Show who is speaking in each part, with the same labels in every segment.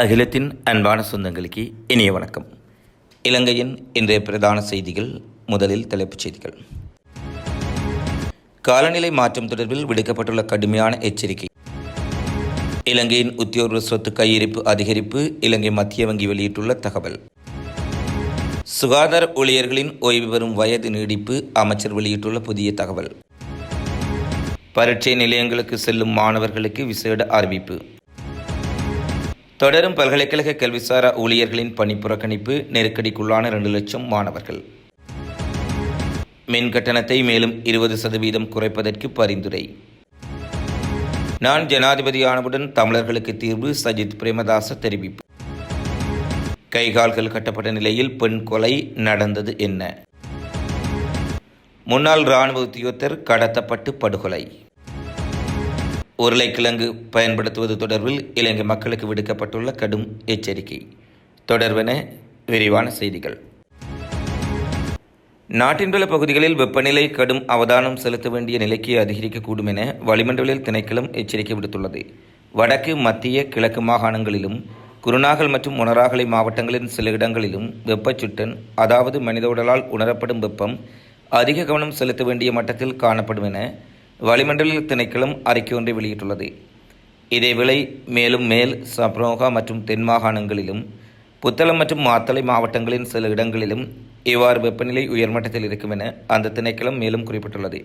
Speaker 1: அகிலத்தின் அன்பான சொந்தங்களுக்கு இனிய வணக்கம். இலங்கையின் இன்றைய பிரதான செய்திகள் முதலில் தலைப்புச் செய்திகள். காலநிலை மாற்றம் தொடர்பில் விடுக்கப்பட்டுள்ள கடுமையான எச்சரிக்கை. இலங்கையின் உத்தியோக சொத்து கையிருப்பு அதிகரிப்பு இலங்கை மத்திய வங்கி வெளியிட்டுள்ள தகவல். சுகாதார ஊழியர்களின் ஓய்வு பெறும் வயது நீடிப்பு அமைச்சர் வெளியிட்டுள்ள புதிய தகவல். பரீட்சை நிலையங்களுக்கு செல்லும் மாணவர்களுக்கு விசேட அறிவிப்பு. தொடரும் பல்கலைக்கழக கல்விசாரா ஊழியர்களின் பணி புறக்கணிப்பு நெருக்கடிக்குள்ளான இரண்டு லட்சம் மாணவர்கள். மின் கட்டணத்தை மேலும் இருபது சதவீதம் குறைப்பதற்கு பரிந்துரை. நான் ஜனாதிபதியானவுடன் தமிழர்களுக்கு தீர்வு சஜித் பிரேமதாச தெரிவிப்பு. கைகால்கள் கட்டப்பட்ட நிலையில் பெண் கொலை நடந்தது என்ன? முன்னாள் இராணுவ உத்தியோகத்தர் கடத்தப்பட்டு படுகொலை. உருளைக்கிழங்கு பயன்படுத்துவது தொடர்பில் இலங்கை மக்களுக்கு விடுக்கப்பட்டுள்ள கடும் எச்சரிக்கை. தொடர்பென விரிவான செய்திகள். நாட்டின் பல பகுதிகளில் வெப்பநிலை கடும் அவதானம் செலுத்த வேண்டிய நிலைக்கு அதிகரிக்கக்கூடும் என வளிமண்டலில் திணைக்களம் எச்சரிக்கை விடுத்துள்ளது. வடக்கு மத்திய கிழக்கு மாகாணங்களிலும் குருநாகல் மற்றும் உணராகலை மாவட்டங்களின் சில இடங்களிலும் வெப்பச்சுட்டன் அதாவது மனித உடலால் உணரப்படும் வெப்பம் அதிக கவனம் செலுத்த வேண்டிய மட்டத்தில் காணப்படும் என வளிமண்டல திணைக்களம் அறிக்கை ஒன்றை வெளியிட்டுள்ளது. இதேவேளை மேலும் மேல் சப்ரோகா மற்றும் தென் மாகாணங்களிலும் புத்தளம் மற்றும் மாத்தளை மாவட்டங்களின் சில இடங்களிலும் இவ்வாறு வெப்பநிலை உயர்மட்டத்தில் இருக்கும் என அந்த திணைக்களம் மேலும் குறிப்பிட்டுள்ளது.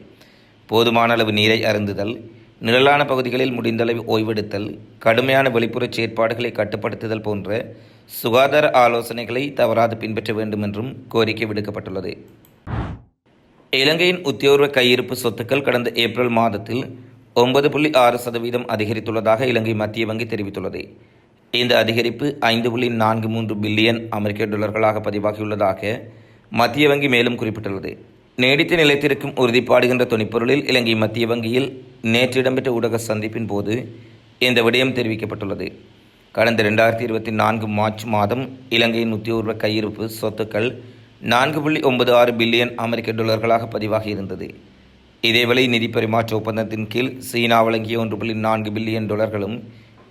Speaker 1: போதுமான அளவு நீரை அருந்துதல் நிழலான பகுதிகளில் முடிந்தளவு ஓய்வெடுத்தல் கடுமையான வெளிப்புற செயற்பாடுகளை கட்டுப்படுத்துதல் போன்ற சுகாதார ஆலோசனைகளை தவறாது பின்பற்ற வேண்டும் என்றும் கோரிக்கை விடுக்கப்பட்டுள்ளது. இலங்கையின் உத்தியோக கையிருப்பு சொத்துக்கள் கடந்த ஏப்ரல் மாதத்தில் ஒன்பது புள்ளி ஆறு சதவீதம் அதிகரித்துள்ளதாக இலங்கை மத்திய வங்கி தெரிவித்துள்ளது. இந்த அதிகரிப்பு ஐந்து புள்ளி நான்கு மூன்று பில்லியன் அமெரிக்க டாலர்களாக பதிவாகியுள்ளதாக மத்திய வங்கி மேலும் குறிப்பிட்டுள்ளது. நீடித்து நிலைத்திருக்கும் உறுதிப்பாடுகின்ற துணிப்பொருளில் இலங்கை மத்திய வங்கியில் நேற்று இடம்பெற்ற ஊடக சந்திப்பின் போது இந்த விடயம் தெரிவிக்கப்பட்டுள்ளது. கடந்த ரெண்டாயிரத்தி இருபத்தி நான்கு மார்ச் மாதம் இலங்கையின் உத்தியோர்வ கையிருப்பு சொத்துக்கள் நான்கு புள்ளி ஒன்பது ஆறு பில்லியன் அமெரிக்க டாலர்களாக பதிவாகி இருந்தது. இதேவேளை நிதி பரிமாற்ற ஒப்பந்தத்தின் கீழ் சீனா வழங்கிய ஒன்று புள்ளி நான்கு பில்லியன் டாலர்களும்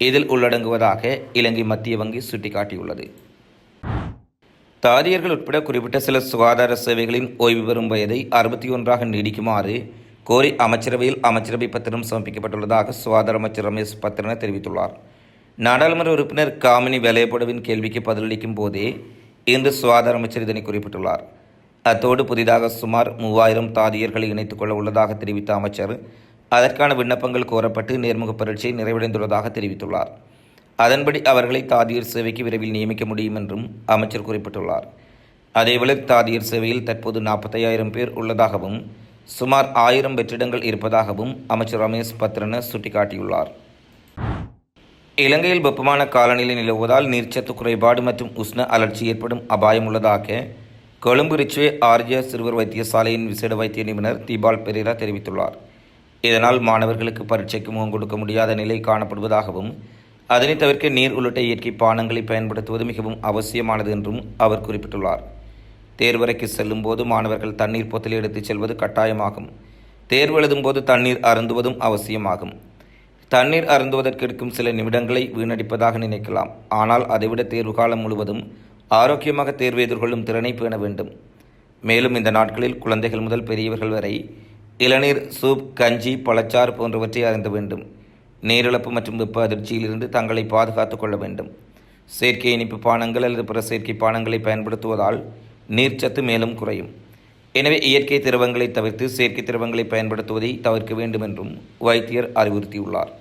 Speaker 1: இதில் உள்ளடங்குவதாக இலங்கை மத்திய வங்கி சுட்டிக்காட்டியுள்ளது. தாதியர்கள் உட்பட குறிப்பிட்ட சில சுகாதார சேவைகளின் ஓய்வு பெறும் வயதை அறுபத்தி ஒன்றாக நீடிக்குமாறு கோரி அமைச்சரவையில் அமைச்சரவை பத்திரம் சமர்ப்பிக்கப்பட்டுள்ளதாக சுகாதார அமைச்சர் ரமேஷ் பத்திரன தெரிவித்துள்ளார். நாடாளுமன்ற உறுப்பினர் காமினி வேலையப்படவின் கேள்விக்கு பதிலளிக்கும் போதே இன்று சுகாதார அமைச்சர் இதனை குறிப்பிட்டுள்ளார். அத்தோடு புதிதாக சுமார் மூவாயிரம் தாதியர்களை இணைத்துக் கொள்ள உள்ளதாக தெரிவித்த அமைச்சர் அதற்கான விண்ணப்பங்கள் கோரப்பட்டு நேர்முக பரீட்சை நிறைவடைந்துள்ளதாக தெரிவித்துள்ளார். அதன்படி அவர்களை தாதியர் சேவைக்கு விரைவில் நியமிக்க முடியும் என்றும் அமைச்சர் குறிப்பிட்டுள்ளார். அதேவேளை தாதியர் சேவையில் தற்போது நாற்பத்தையாயிரம் பேர் உள்ளதாகவும் சுமார் ஆயிரம் வெற்றிடங்கள் இருப்பதாகவும் அமைச்சர் ரமேஷ் பத்ரன சுட்டிக்காட்டியுள்ளார். இலங்கையில் வெப்பமான காலநிலை நிலவுவதால் நீர்ச்சத்து குறைபாடு மற்றும் உஷ்ண அலர்ச்சி ஏற்படும் அபாயம் உள்ளதாக கொழும்பு ரிச்வே ஆர்ய சிறுவர் வைத்தியசாலையின் விசேட வைத்திய நிபுணர் தீபால் பெரேரா தெரிவித்துள்ளார். இதனால் மாணவர்களுக்கு பரீட்சைக்கு முகம் கொடுக்க முடியாத நிலை காணப்படுவதாகவும் அதனை தவிர்க்க நீர் உள்ளிட்ட இயற்கை பானங்களை பயன்படுத்துவது மிகவும் அவசியமானது என்றும் அவர் குறிப்பிட்டுள்ளார். தேர்வறைக்கு செல்லும் போது மாணவர்கள் தண்ணீர் பொத்தலை எடுத்துச் செல்வது கட்டாயமாகும். தேர்வு எழுதும் போது தண்ணீர் அருந்துவதும் அவசியமாகும். தண்ணீர் அருந்துவதற்கு எடுக்கும் சில நிமிடங்களை வீணடிப்பதாக நினைக்கலாம். ஆனால் அதைவிட தேர்வு காலம் முழுவதும் ஆரோக்கியமாக தேர்வு எதிர்கொள்ளும் திறனை பேண வேண்டும். மேலும் இந்த நாட்களில் குழந்தைகள் முதல் பெரியவர்கள் வரை இளநீர் சூப் கஞ்சி பழச்சாறு போன்றவற்றை அருந்த வேண்டும். நீரிழப்பு மற்றும் வெப்ப அதிர்ச்சியிலிருந்து தங்களை பாதுகாத்துக் கொள்ள வேண்டும். செயற்கை இனிப்பு பானங்கள் அல்லது பிற செயற்கை பானங்களை பயன்படுத்துவதால் நீர்ச்சத்து மேலும் குறையும். எனவே இயற்கை திரவங்களை தவிர்த்து செயற்கை திரவங்களை பயன்படுத்துவதை தவிர்க்க வேண்டும் என்றும் வைத்தியர் அறிவுறுத்தியுள்ளார்.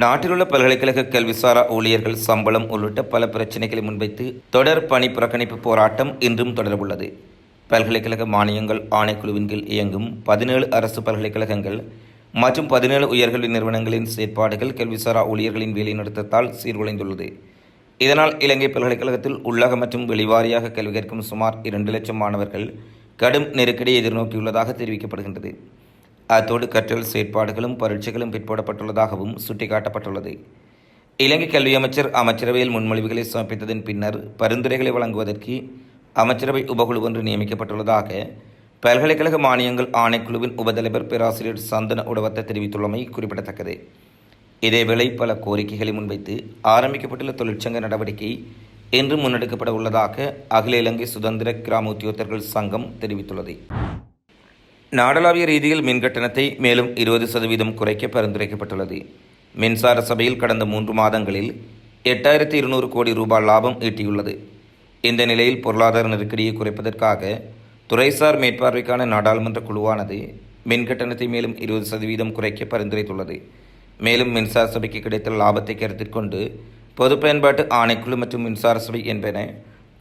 Speaker 1: நாட்டிலுள்ள பல்கலைக்கழக கல்விசாரா ஊழியர்கள் சம்பளம் உள்ளிட்ட பல பிரச்சினைகளை முன்வைத்து தொடர் பணி புறக்கணிப்பு போராட்டம் இன்றும் தொடரவுள்ளது. பல்கலைக்கழக மானியங்கள் ஆணைக்குழுவின் கீழ் இயங்கும் பதினேழு அரசு பல்கலைக்கழகங்கள் மற்றும் பதினேழு உயர்கல்வி நிறுவனங்களின் செயற்பாடுகள் கல்விசாரா ஊழியர்களின் வேலைநிறுத்தத்தால் சீர்குலைந்துள்ளது. இதனால் இலங்கை பல்கலைக்கழகத்தில் உள்ளக மற்றும் வெளிவாரியாக கல்வி கற்கும் சுமார் இரண்டு லட்சம் மாணவர்கள் கடும் நெருக்கடியை எதிர்நோக்கியுள்ளதாக தெரிவிக்கப்படுகின்றது. அத்தோடு கற்றல் செயற்பாடுகளும் பரீட்சைகளும் பிற்போடப்பட்டுள்ளதாகவும் சுட்டிக்காட்டப்பட்டுள்ளது. இலங்கை கல்வி அமைச்சர் அமைச்சரவையில் முன்மொழிவுகளை சமர்ப்பித்ததன் பின்னர் பரிந்துரைகளை வழங்குவதற்கு அமைச்சரவை உபகுழு ஒன்று நியமிக்கப்பட்டுள்ளதாக பல்கலைக்கழக மானியங்கள் ஆணைக்குழுவின் உபதலைவர் பேராசிரியர் சந்தன உடவத்தை தெரிவித்துள்ளமை குறிப்பிடத்தக்கது. இதேவேளை பல கோரிக்கைகளை முன்வைத்து ஆரம்பிக்கப்பட்டுள்ள தொழிற்சங்க நடவடிக்கை இன்று முன்னெடுக்கப்பட உள்ளதாக அகில இலங்கை சுதந்திர கிராம உத்தியோகத்தர்கள் சங்கம் தெரிவித்துள்ளது. நாடளாவிய ரீதியில் மின் கட்டணத்தை மேலும் இருபது சதவீதம் குறைக்க பரிந்துரைக்கப்பட்டுள்ளது. மின்சார சபையில் கடந்த மூன்று மாதங்களில் எட்டாயிரத்தி இருநூறு கோடி ரூபாய் லாபம் ஈட்டியுள்ளது. இந்த நிலையில் பொருளாதார நெருக்கடியை குறைப்பதற்காக துறைசார் மேற்பார்வைக்கான நாடாளுமன்ற குழுவானது மின் கட்டணத்தை மேலும் இருபது சதவீதம் குறைக்க பரிந்துரைத்துள்ளது. மேலும் மின்சார சபைக்கு கிடைத்த லாபத்தை கருத்தில் கொண்டு பொது பயன்பாட்டு ஆணைக்குழு மற்றும் மின்சார சபை என்பன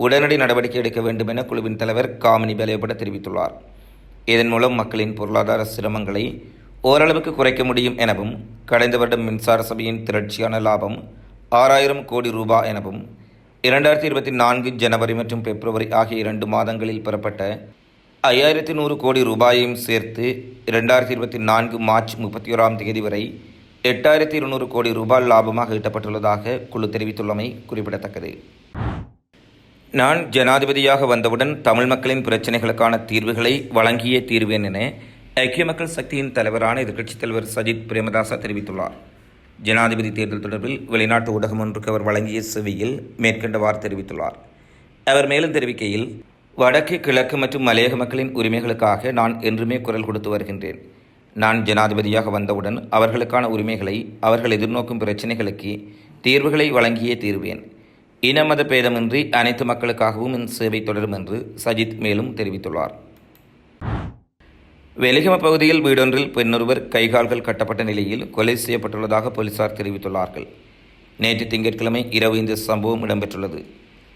Speaker 1: உடனடி நடவடிக்கை எடுக்க வேண்டும் என குழுவின் தலைவர் காமினி பலேபட தெரிவித்துள்ளார். இதன் மூலம் மக்களின் பொருளாதார சிரமங்களை ஓரளவுக்கு குறைக்க முடியும் எனவும் கடந்த வருடம் மின்சார சபையின் திரட்சியான லாபம் ஆறாயிரம் கோடி ரூபாய் எனவும் இரண்டாயிரத்தி இருபத்தி நான்கு ஜனவரி மற்றும் பிப்ரவரி ஆகிய இரண்டு மாதங்களில் பெறப்பட்ட ஐயாயிரத்தி நூறு கோடி ரூபாயையும் சேர்த்து இரண்டாயிரத்தி இருபத்தி நான்கு மார்ச் முப்பத்தி ஓராம் தேதி வரை எட்டாயிரத்தி இருநூறு கோடி ரூபாய் லாபமாக ஈட்டப்பட்டுள்ளதாக குழு தெரிவித்துள்ளமை குறிப்பிடத்தக்கது. நான் ஜனாதிபதியாக வந்தவுடன் தமிழ் மக்களின் பிரச்சினைகளுக்கான தீர்வுகளை வழங்கியே தீர்வேன் என ஐக்கிய மக்கள் சக்தியின் தலைவரான எதிர்க்கட்சித் தலைவர் சஜித் பிரேமதாச தெரிவித்துள்ளார். ஜனாதிபதி தேர்தல் தொடர்பில் வெளிநாட்டு ஊடகம் ஒன்றுக்கு அவர் வழங்கிய செவியில் மேற்கண்டவாறு தெரிவித்துள்ளார். அவர் மேலும் தெரிவிக்கையில் வடக்கு கிழக்கு மற்றும் மலையக மக்களின் உரிமைகளுக்காக நான் என்றுமே குரல் கொடுத்து வருகின்றேன். நான் ஜனாதிபதியாக வந்தவுடன் அவர்களுக்கான உரிமைகளை அவர்கள் எதிர்நோக்கும் பிரச்சினைகளுக்கு தீர்வுகளை வழங்கியே தீர்வேன். இனமத பேதமின்றி அனைத்து மக்களுக்காகவும் இந்த சேவை தொடரும் என்று சஜித் மேலும் தெரிவித்துள்ளார். வெலிகம பகுதியில் வீடொன்றில் பெண்ணொருவர் கைகால்கள் கட்டப்பட்ட நிலையில் கொலை செய்யப்பட்டுள்ளதாக போலீசார் தெரிவித்துள்ளார்கள். நேற்று திங்கட்கிழமை இரவு இந்த சம்பவம் இடம்பெற்றுள்ளது.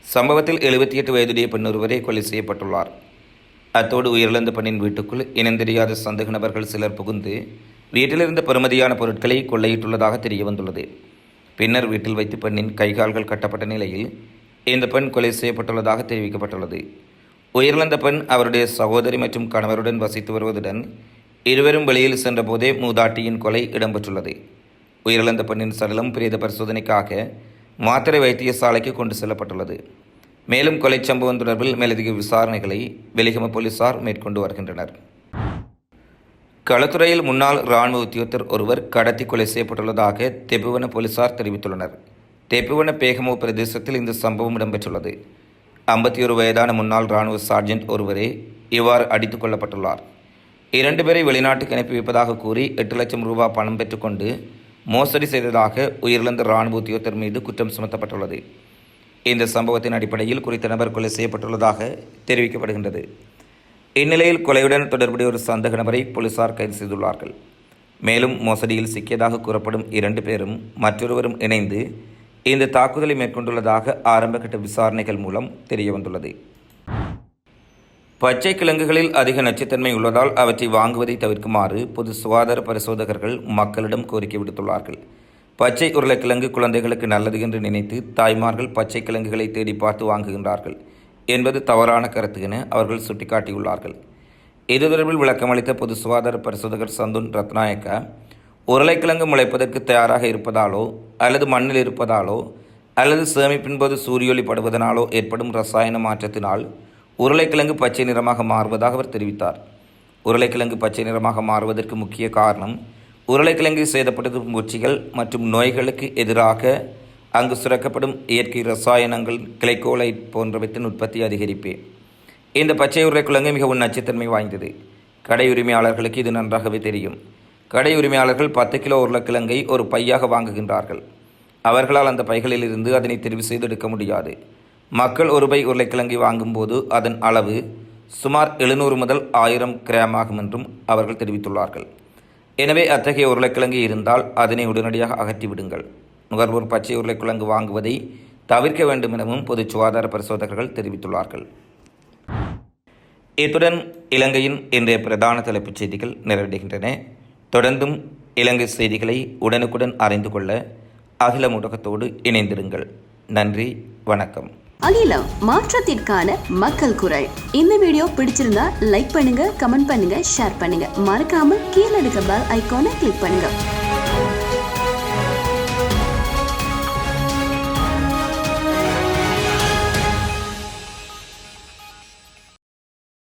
Speaker 1: சம்பவத்தில் எழுபத்தி எட்டு வயதுடைய பெண்ணொருவரே கொலை செய்யப்பட்டுள்ளார். அத்தோடு உயிரிழந்த பெண்ணின் வீட்டுக்குள் இனந்தெரியாத சந்தேக நபர்கள் சிலர் புகுந்து வீட்டிலிருந்த பெறுமதியான பொருட்களை கொள்ளையிட்டுள்ளதாக தெரிய வந்துள்ளது பின்னர் வீட்டில் வைத்து பெண்ணின் கைகால்கள் கட்டப்பட்ட நிலையில் இந்த பெண் கொலை செய்யப்பட்டுள்ளதாக தெரிவிக்கப்பட்டுள்ளது. உயிரிழந்த பெண் அவருடைய சகோதரி மற்றும் கணவருடன் வசித்து வருவதுடன் இருவரும் வெளியில் சென்றபோதே மூதாட்டியின் கொலை இடம்பெற்றுள்ளது. உயிரிழந்த பெண்ணின் சடலம் பிரேத பரிசோதனைக்காக மாத்திரை வைத்தியசாலைக்கு கொண்டு செல்லப்பட்டுள்ளது. மேலும் கொலை சம்பவம் தொடர்பில் மேலதிக விசாரணைகளை வெளிகம போலீசார் மேற்கொண்டு வருகின்றனர். களத்துறையில் முன்னாள் இராணுவ உத்தியோகத்தர் ஒருவர் கடத்தி கொலை செய்யப்பட்டுள்ளதாக தெப்புவன போலீசார் தெரிவித்துள்ளனர். தெப்புவன பேகமோ பிரதேசத்தில் இந்த சம்பவம் இடம்பெற்றுள்ளது. ஐம்பத்தி ஒரு வயதான முன்னாள் இராணுவ சார்ஜென்ட் ஒருவரே இவ்வாறு அடித்துக் கொல்லப்பட்டுள்ளார். இரண்டு பேரை வெளிநாட்டுக்கு அனுப்பி வைப்பதாக கூறி எட்டு லட்சம் ரூபாய் பணம் பெற்றுக்கொண்டு மோசடி செய்ததாக உயிரிழந்த இராணுவ உத்தியோகத்தர் மீது குற்றம் சுமத்தப்பட்டுள்ளது. இந்த சம்பவத்தின் அடிப்படையில் குறித்த நபர் கொலை செய்யப்பட்டுள்ளதாக தெரிவிக்கப்படுகின்றது. இந்நிலையில் கொலையுடன் தொடர்புடைய ஒரு சந்தேக நபரை போலீசார் கைது செய்துள்ளார்கள். மேலும் மோசடியில் சிக்கியதாக கூறப்படும் இரண்டு பேரும் மற்றொருவரும் இணைந்து இந்த தாக்குதலை மேற்கொண்டுள்ளதாக ஆரம்பகட்ட விசாரணைகள் மூலம் தெரியவந்துள்ளது. பச்சை கிழங்குகளில் அதிக நச்சுத்தன்மை உள்ளதால் அவற்றை வாங்குவதை தவிர்க்குமாறு பொது சுகாதார பரிசோதகர்கள் மக்களிடம் கோரிக்கை விடுத்துள்ளார்கள். பச்சை உருளைக்கிழங்கு குழந்தைகளுக்கு நல்லது என்று நினைத்து தாய்மார்கள் பச்சை கிழங்குகளை தேடி பார்த்து வாங்குகின்றார்கள். என்பது தவறான கருத்துக்கென அவர்கள் சுட்டிக்காட்டியுள்ளார்கள். இது தொடர்பில் விளக்கமளித்த பொது சுகாதார பரிசோதகர் சந்துன் ரத்நாயக்கா உருளைக்கிழங்கு முளைப்பதற்கு தயாராக இருப்பதாலோ அல்லது மண்ணில் இருப்பதாலோ அல்லது சேமிப்பின் போது சூரியொளி படுவதனாலோ ஏற்படும் ரசாயன மாற்றத்தினால் உருளைக்கிழங்கு பச்சை நிறமாக மாறுவதாக அவர் தெரிவித்தார். உருளைக்கிழங்கு பச்சை நிறமாக மாறுவதற்கு முக்கிய காரணம் உருளைக்கிழங்கில் சேதப்பட்டது பூச்சிகள் மற்றும் நோய்களுக்கு எதிராக அங்கு சுரக்கப்படும் இயற்கை ரசாயனங்கள் கிளைக்கோலைட் போன்றவற்றின் உற்பத்தி அதிகரிப்பேன் இந்த பச்சை உருளைக்கிழங்கு மிகவும் நச்சுத்தன்மை வாய்ந்தது. கடை உரிமையாளர்களுக்கு இது நன்றாகவே தெரியும். கடை உரிமையாளர்கள் பத்து கிலோ உருளைக்கிழங்கை ஒரு பையாக வாங்குகின்றார்கள். அவர்களால் அந்த பைகளிலிருந்து அதனை தெரிவு செய்து எடுக்க முடியாது. மக்கள் ஒரு பை உருளைக்கிழங்கை வாங்கும்போது அதன் அளவு சுமார் எழுநூறு முதல் ஆயிரம் கிராம் ஆகும் என்றும் அவர்கள் தெரிவித்துள்ளார்கள். எனவே அத்தகைய உருளைக்கிழங்கு இருந்தால் அதனை உடனடியாக அகற்றிவிடுங்கள். நுகர்வோர் பச்சை உருளைக்கிழங்கு வாங்குவதை தவிர்க்க வேண்டும் எனவும் பொது சுகாதார பரிசோதகர்கள் தெரிவித்துள்ளார்கள். இத்துடன் இலங்கையின் இன்றைய பிரதான தலைப்புச் செய்திகள் நிறைவடைகின்றன. தொடர்ந்தும் இலங்கை செய்திகளை உடனுக்குடன் அறிந்து கொள்ள அகில ஊடகத்தோடு இணைந்திருங்கள். நன்றி வணக்கம்.
Speaker 2: அகிலம் மாற்றத்திற்கான மக்கள் குரல். இந்த வீடியோ பிடிச்சிருந்தா லைக் பண்ணுங்க கமெண்ட் பண்ணுங்க ஷேர் பண்ணுங்க. மறக்காம கீழே இருக்க பெல் ஐகானை கிளிக் பண்ணுங்க.